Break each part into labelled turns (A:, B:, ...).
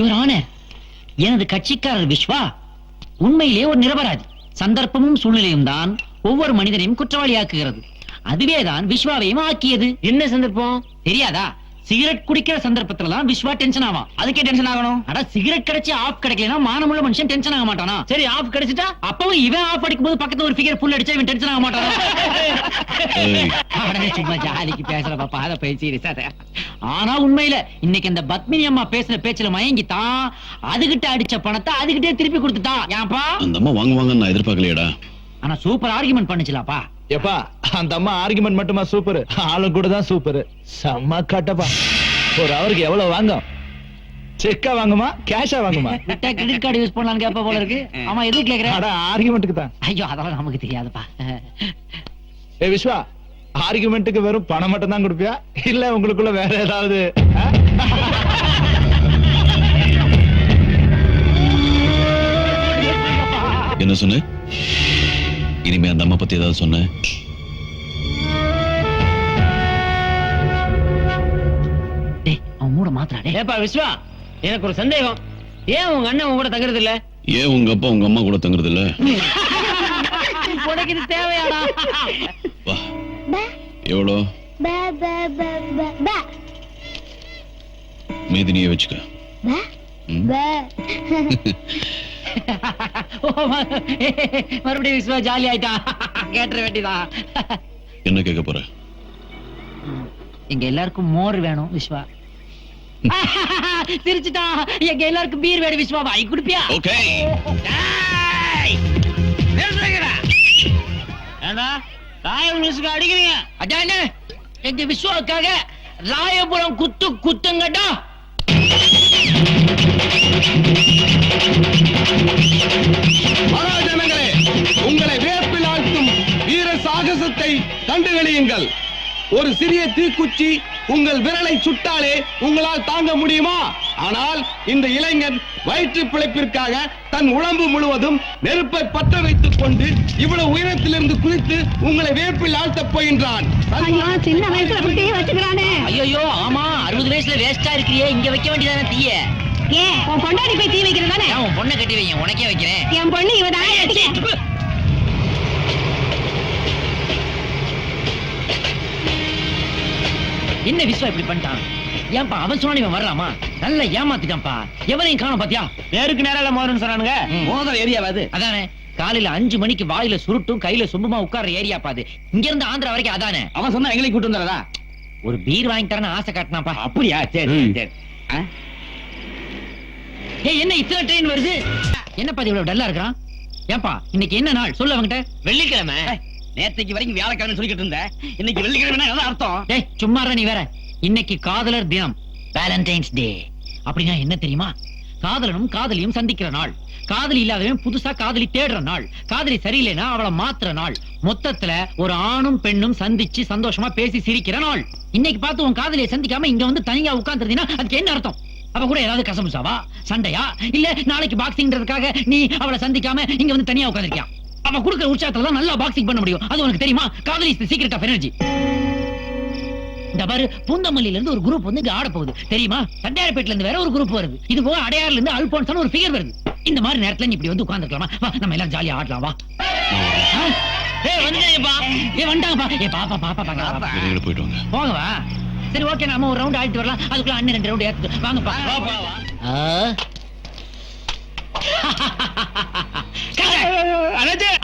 A: இவர் ஆனர் எனது கட்சிக்காரர் விஸ்வா உண்மையிலே ஒரு நிரபராதி சந்தர்ப்பமும் சூழ்நிலையும் தான் ஒவ்வொரு மனிதனையும் குற்றவாளியாக்குகிறது. அதுவேதான் விஸ்வாவையும் ஆக்கியது.
B: என்ன சந்தர்ப்பம்?
A: தெரியாதா? சிகரெட் குடிக்கிற சந்தர்ப்பத்துல தான் விஸ்வா டென்ஷன் ஆவான்.
B: அதுக்கே டென்ஷன் ஆகணும்.
A: அட சிகரெட் கிடைச்சி ஆஃப் கிடைக்கலனா மானமுள்ள மனுஷன் டென்ஷன் ஆக மாட்டானா?
B: சரி ஆஃப் கிடைச்சிட்டா?
A: அப்பவும் இவன் ஆஃப் அடிக்கும் போது பக்கத்துல ஒரு ஃபிகர் புல் அடிச்சா இவன் டென்ஷன் ஆக மாட்டானா? சும்மா ஜாலிக்கு பேசுற பாப்பா அத சீரியஸா ஆனா உண்மையில இன்னைக்கு இந்த பத்மினி அம்மா பேசுற பேச்சுல மயங்கித்தான் அதுகிட்ட அடிச்ச பணத்தை அதுகிட்டே திருப்பி கொடுத்துட்டான் ஏன்பா?
C: அந்த அம்மா வாங்குவாங்கன்னு நான் எதிர்பார்க்கலையேடா.
A: ஆனா சூப்பர் ஆர்குமெண்ட் பண்ணுச்சுலாப்பா.
B: எப்பா அந்த அம்மா ஆர்குமெண்ட் மட்டுமா சூப்பர் ஆளும் கூட தான் சூப்பர் செம்ம கட்டப்பா. ஒரு அவருக்கு எவ்வளவு வாங்கும்? செக்கா வாங்குமா? கேஷா வாங்குமா?
A: விட்டா கிரெடிட் கார்டு யூஸ் பண்ணலாம்னு கேப்ப போல இருக்கு. ஆமா எதுக்கு கேக்குற?
B: அட ஆர்குமெண்ட்டுக்கு தான்.
A: ஐயோ அதெல்லாம் நமக்கு தெரியாதுப்பா.
B: ஏ விஸ்வா ஆர்குமெண்ட்டுக்கு வெறும் பணம் மட்டும் தான் கொடுப்பியா? இல்ல உங்களுக்குள்ள வேற ஏதாவது?
C: என்ன சொன்ன? இனிமே அந்த அம்மா பத்தி ஏதாவது சொன்ன?
A: மூட மாத்திரா டேய்.
D: ஏப்பா விஸ்வா எனக்கு ஒரு சந்தேகம். ஏன் உங்க அண்ணன் உங்க கூட தங்குறது இல்ல
C: ஏன் உங்க அப்பா உங்க அம்மா கூட தங்குறது இல்ல
A: உனக்கு இது தேவையாடா.
C: எவ்வளோ? மீதினியே வச்சுக்க.
A: மறுபடியும் விஸ்வா ஜாலி ஆயிட்டான் கேட்டுற வேண்டியதான்
C: என்ன கேட்க போற?
A: எங்க எல்லாருக்கும் மோர் வேணும் விஸ்வா. சிரிச்சுட்டா எங்க எல்லாருக்கும் பீர் வேணும் விஸ்வா. வாங்கி குடுப்பியா?
C: ஓகே.
D: ஏண்டா? தாயம் நியூஸுக்கு அடிக்கிறீங்க.
A: அதானே எங்க விஸ்வாவுக்காக ராயபுரம் குத்து குத்துங்கடா.
E: மகாஜனங்களே உங்களை வேப்பில் ஆட்டும் வீர சாகசத்தை கண்டுகளியுங்கள் ஒரு சிறிய தீக்குச்சி உங்கள் விரலை சுட்டாலே உங்களால் தாங்க முடியுமா? ஆனால் இந்த இளைஞன் வயிற்று பிழைப்பிற்காக தன் உடம்பு முழுவதும் நெருப்பை பற்ற வைத்துக் கொண்டு இவ்வளவு உயரத்திலிருந்து குதித்து உங்களை வேப்பில் ஆழ்த்தப் போகின்றான்.
F: சின்ன வயசுல அப்படியே வச்சுக்கிறானே.
A: ஐயோ ஆமா அறுபது வயசுல வேஸ்டா இருக்கிறியே இங்க வைக்க வேண்டியதானே தீய.
F: ஏன் உன் பொண்டாடி போய் தீ வைக்கிறதானே
A: உன் பொண்ணை கட்டி வைங்க உனக்கே வைக்கிறேன்.
F: என் பொண்ணு இவதான்
A: என்ன விஸ்வா இப்படி பண்ணிட்டான்? ஏன்பா அவன் சொன்னா இவன் வர்றாமா? நல்லா ஏமாத்திட்டான்ப்பா. எவனையும் காணோம் பாத்தியா?
D: நேருக்கு நேரால மோதுன்னு சொன்னானுங்க. மோதல் ஏரியாவாது.
A: அதானே? காலையில அஞ்சு மணிக்கு வாயில சுருட்டும் கையில சொம்புமா உட்கார்ற ஏரியா பாது. இங்க இருந்து ஆந்திரா வரைக்கும் அதானே?
D: அவன் சொன்னா எங்களை கூட்டு வந்துறதா
A: ஒரு பீர் வாங்கி தரேன்னு ஆசை காட்டினாப்பா
D: அப்படியா? சரி. சரி?
A: ஏய் என்ன இத்தனை ட்ரெயின் வருது? என்னப்பா இவ்வளவு டல்லா இருக்கிறான்? ஏன்பா இன்னைக்கு என்ன நாள்? சொல்லு அவங்கிட்ட
D: வெள்ளிக்கிழமை. நேத்தைக்கு வரைக்கும் வியாழக்கிழமை சொல்லிக்கிட்டு இருந்தேன் இன்னைக்கு வெள்ளிக்கிழமை என்ன அர்த்தம்?
A: சும்மா நீ வேற. இன்னைக்கு காதலர் தினம் வேலண்டைன்ஸ் டே அப்படின்னா என்ன தெரியுமா? காதலனும் காதலியும் சந்திக்கிற நாள். காதலி இல்லாதவன் புதுசா காதலி தேடுற நாள். காதலி சரியில்லைன்னா அவளை மாத்துற நாள். மொத்தத்துல ஒரு ஆணும் பெண்ணும் சந்திச்சு சந்தோஷமா பேசி சிரிக்கிற நாள். இன்னைக்கு பார்த்து உன் காதலியை சந்திக்காம இங்க வந்து தனியா உட்கார்ந்துருந்தீங்கன்னா அதுக்கு என்ன அர்த்தம்? அவ கூட ஏதாவது கசமுசாவா சண்டையா? இல்ல நாளைக்கு பாக்ஸிங்ன்றதுக்காக நீ அவளை சந்திக்காம இங்க வந்து தனியா உட்காந்துருக்கியா அவ கொடுக்குற உற்சாகத்துல தான் நல்லா பாக்ஸிங் பண்ண முடியும். அது உனக்கு தெரியுமா? காதலி சீக்கிரட் ஆஃப் எனர்ஜி இந்த பாரு பூந்தமல்லியில இருந்து ஒரு குரூப் வந்து ஆட போகுது தெரியுமா? தண்டையார்பேட்ல இருந்து வேற ஒரு குரூப் வருது. இது போக அடையாறுல இருந்து அல்போன்சான ஒரு ஃபிகர் வருது. இந்த மாதிரி நேரத்துல இப்படி வந்து உட்கார்ந்துக்கலாமா வா நம்ம எல்லாம் ஜாலியா ஆடலாம் வா. ஆ? ஏய் வந்துட்டேன்ப்பா ஏய் வந்துட்டாங்கப்பா. ஏய் பாப்பா பாப்பா பாப்பா.
C: வெளியில போயிட்டு வாங்க.
A: போங்க வா சரி ஓகே நாம ஒரு ரவுண்ட் ஆடிட்டு வரலாம். அதுக்குள்ள அண்ணன் ரெண்டு ரவுண்ட் ஏத்து வாங்கப்பா.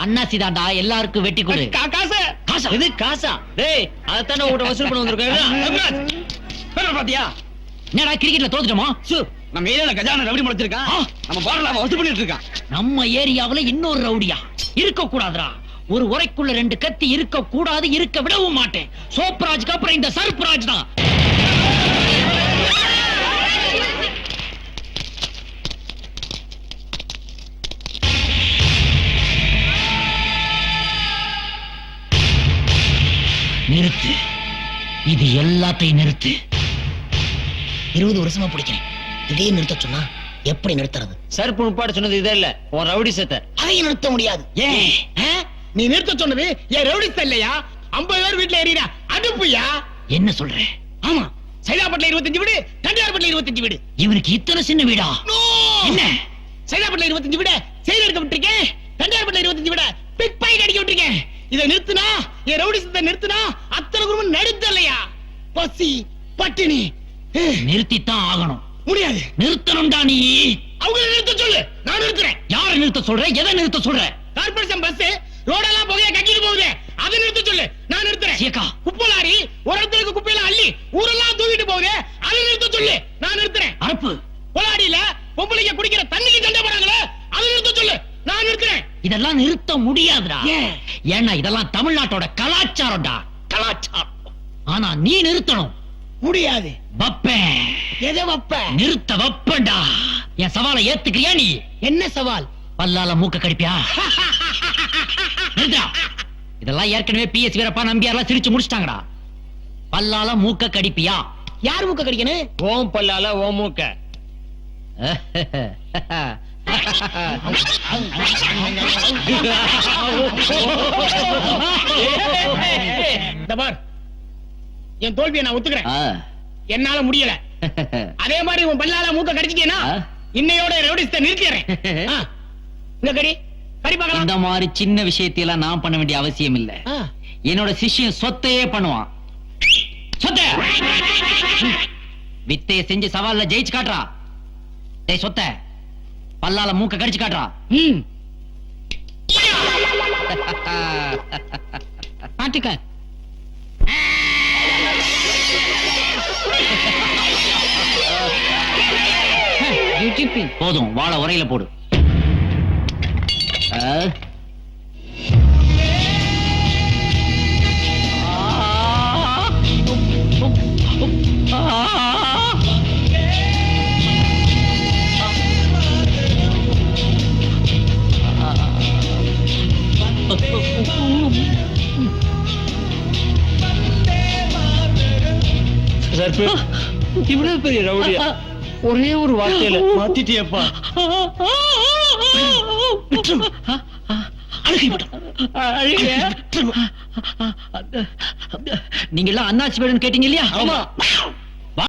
A: அண்ணா சீதாண்டா எல்லாருக்கும் வெட்டி கொடு.
D: காசு.
A: காசா?
D: இது காசா. டேய் அதைத்தானே உங்கள்கிட்ட வசூல் பண்ண வந்திருக்கேன். பாத்தியா?
A: என்னடா கிரிக்கெட்ல தோத்துட்டோமா?
D: சு நம்ம ஏரியால கஜான ரவுடி முளைச்சிருக்கான். நம்ம போர்ல வசூல் பண்ணிட்டு இருக்கான்.
A: நம்ம ஏரியாவுல இன்னொரு ரவுடியா? இருக்க கூடாதுடா ஒரு உரைக்குள்ள ரெண்டு கத்தி இருக்க கூடாது இருக்க விடவும் மாட்டேன். சோப்ராஜ்க்கு அப்புறம் இந்த சர்ப்ராஜ் தான். நிறுத்து. இது எல்லாத்தையும் நிறுத்து. இருபது வருஷமா பிடிக்கிறேன். திடீர்னு நிறுத்த சொன்னா எப்படி நிறுத்துறது?
D: சருப்பு முப்பாடு சொன்னது இதே இல்ல. உன் ரவுடி செத்த.
A: அதையும் நிறுத்த முடியாது. ஏன்?
E: நீ நிறுத்த சொன்னது என் ரவுடிஸ்ட் இல்லையா ஐம்பது பேர் வீட்டுல எறியா அடுப்புயா?
A: என்ன சொல்ற?
E: ஆமா. சைதாப்பட்ட
D: சைதாப்பட்டில இருபத்தஞ்சு வீடு தண்டியார்பட்டில இருபத்தஞ்சு வீடு.
A: இவனுக்கு இத்தனை சின்ன வீடா?
D: என்ன? சைதாப்பட்டில இருபத்தஞ்சு விட செயல் எடுக்க விட்டுருக்கேன். தண்டியார்பட்டில இருபத்தஞ்சு விட பிக் பாக்கெட் அடிக்க விட்டுருக்கேன். இதை நிறுத்துனா என் ரவுடிசத்தை நிறுத்துனா அத்தனை குடும்பம் நடுத்தலையா பசி பட்டினி.
A: நிறுத்தித்தான் ஆகணும்.
D: முடியாது.
A: நிறுத்தணும்டா நீ.
D: அவங்கள நிறுத்த சொல்லு. நான் நிறுத்துறேன்.
A: யாரை நிறுத்த சொல்ற? எதை நிறுத்த சொல்ற?
D: கார்பரேஷன் பஸ் ரோடெல்லாம் புகைய கக்கிட்டு போகுது. அதை நிறுத்த சொல்லு. நான் நிறுத்துறேன்.
A: சீக்கா.
D: குப்பை லாரி ஒரு இடத்துல இருக்க குப்பையெல்லாம் அள்ளி ஊரெல்லாம் தூக்கிட்டு போகுது. அதை நிறுத்த சொல்லு. நான் நிறுத்துறேன்.
A: அறுப்பு.
D: பொலாடியில பொம்பளைங்க குடிக்கிற தண்ணிக்கு சண்டை போறாங்களே அதை நிறுத்த சொல்லு. நான் நிறுத்துறேன்.
A: இதெல்லாம் நிறுத்த முடியாதுடா.
D: ஏன்?
A: ஏன்னா இதெல்லாம் தமிழ்நாட்டோட கலாச்சாரம்டா. கலாச்சாரம். ஆனா நீ நிறுத்தணும்.
D: முடியாது.
A: வப்பேன்
D: எதை வப்ப?
A: நிறுத்த வப்பேன்டா என் சவாலை ஏத்துக்கிறியா நீ?
D: என்ன சவால்?
A: பல்லால மூக்க கடிப்பியா. இதெல்லாம் ஏற்கனவே பிஎஸ் வீரப்பா நம்பியார்லாம் சிரிச்சு முடிச்சிட்டாங்கடா. பல்லால மூக்க கடிப்பியா?
D: யார் மூக்க கடிக்கணும்? ஓம் பல்லால ஓம் மூக்க. இந்த பார். என் தோல்வியை நான் ஒத்துக்கிறேன். என்னால முடியல. அதே மாதிரி உன் பல்லால மூக்க கடிச்சிட்டேனா. இன்னையோட ரவுடிஸ்ட நிறுத்திடுறேன். ஆ. இங்க கடி கடி
A: இந்த
D: பார்க்கலாம்
A: மாதிரி சின்ன விஷயத்தையெல்லாம் நான் பண்ண வேண்டிய அவசியம் இல்ல. என்னோட சிஷ்யன் சொத்தையே பண்ணுவான். சொத்த! வித்தைய செஞ்சு சவால்ல ஜெயிச்சு காட்டுறா டேய் சொத்த! பல்லால மூக்க கடிச்சு காட்டுறா.
D: ம். பாத்துக்க
A: போதும் வாழ உரையில போடு. ஆ.
D: இவ்வளவு பெரிய ரவுடியா? ஒரே ஒரு வார்த்தையில மாத்திட்டியப்பா.
A: நீங்க எல்லாம் அண்ணாச்சி வேணும்னு கேட்டீங்க இல்லையா?
D: ஆமா.